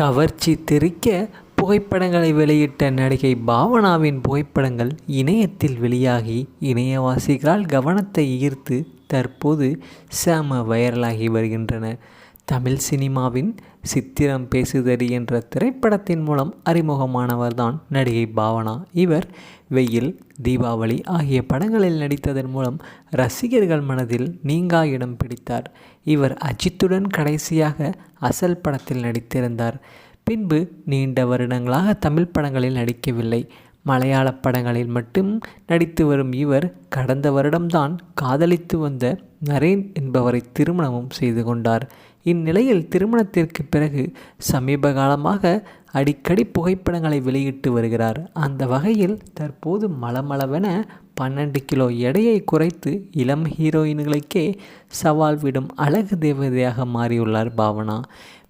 கவர்ச்சி தெரிக்க புகைப்படங்களை வெளியிட்ட நடிகை பாவனாவின் புகைப்படங்கள் இணையத்தில் வெளியாகி இணையவாசிகளால் கவனத்தை ஈர்த்து தற்போது செம வைரலாகி வருகின்றன. தமிழ் சினிமாவின் சித்திரம் பேசுதடி என்ற திரைப்படத்தின் மூலம் அறிமுகமானவர்தான் நடிகை பாவனா. இவர் வெயில் தீபாவளி ஆகிய படங்களில் நடித்ததன் மூலம் ரசிகர்கள் மனதில் நீங்கா இடம் பிடித்தார். இவர் அஜித்துடன் கடைசியாக அசல் படத்தில் நடித்திருந்தார். பின்பு நீண்ட வருடங்களாக தமிழ் படங்களில் நடிக்கவில்லை. மலையாள படங்களில் மட்டும் நடித்து வரும் இவர் கடந்த வருடம்தான் காதலித்து வந்த நரேன் என்பவரை திருமணமும் செய்து கொண்டார். இந்நிலையில் திருமணத்திற்கு பிறகு சமீப காலமாக அடிக்கடி புகைப்படங்களை வெளியிட்டு வருகிறார். அந்த வகையில் தற்போது மளமளவென பன்னெண்டு கிலோ எடையை குறைத்து இளம் ஹீரோயின்களுக்கே சவால் விடும் அழகு தேவதையாக மாறியுள்ளார் பாவனா.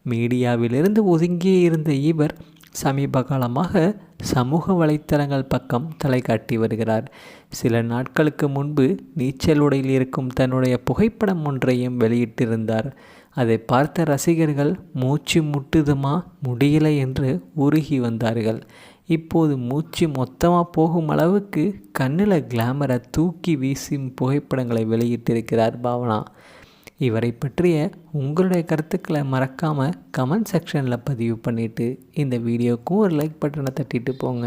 மீடியாவிலிருந்து ஒதுங்கியே இருந்த இவர் சமீப காலமாக சமூக வலைத்தளங்கள் பக்கம் தலை காட்டி வருகிறார். சில நாட்களுக்கு முன்பு நீச்சல் உடையில் இருக்கும் தன்னுடைய புகைப்படம் ஒன்றையும் வெளியிட்டிருந்தார். அதை பார்த்த ரசிகர்கள் மூச்சு முட்டுதுமா? முடியலை என்று உருகி வந்தார்கள். இப்போது மூச்சு மொத்தமாக போகும் அளவுக்கு கண்ணில் கிளாமரை தூக்கி வீசும் புகைப்படங்களை வெளியிட்டிருக்கிறார் பாவனா. இவரை பற்றிய உங்களுடைய கருத்துக்களை மறக்காமல் கமெண்ட் செக்ஷனில் பதிவு பண்ணிவிட்டு இந்த வீடியோக்கும் ஒரு லைக் பட்டனை தட்டிட்டு போங்க.